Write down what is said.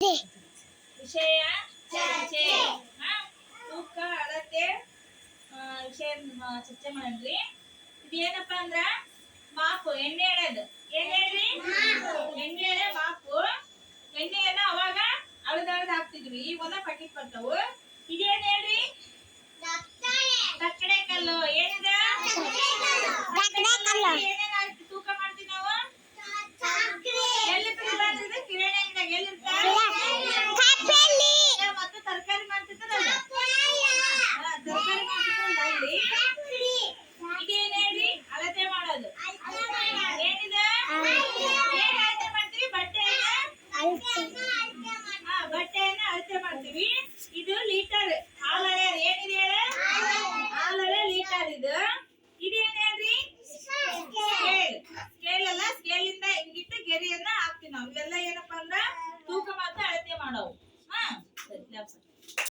ವಿಷಯ ಚರ್ಚೆ? ತೂಕ ಅಳತೆ ವಿಷಯ ಚರ್ಚೆ ಮಾಡಿದ್ರಿ ಇದೇನಪ್ಪ ಅಂದ್ರ ಮಾಪು ಎಣ್ಣೆ ಎಳೆದು. ಏನ್ ಹೇಳ್ರಿ ಎಣ್ಣೆ ಎಳೆ ಮಾಪು. ಎಣ್ಣೆಯನ್ನ ಅವಾಗ ಅಳದ ಅಳದ್ ಹಾಕ್ತಿದ್ವಿ. ಈಗ ಒಂದ ಪಟ್ಟಿ ಬರ್ತಾವು. ಇದೇನ್ ಹೇಳ್ರಿ? ತಕ್ಕಡೆ ಕಲ್ಲು. ಏನಿದೆ? ಇವೆಲ್ಲ ಏನಪ್ಪಾ ಅಂದ್ರ ತೂಕ ಮಾತ್ರ ಅಳತೆ ಮಾಡವು ಹಾ ಸರಿ.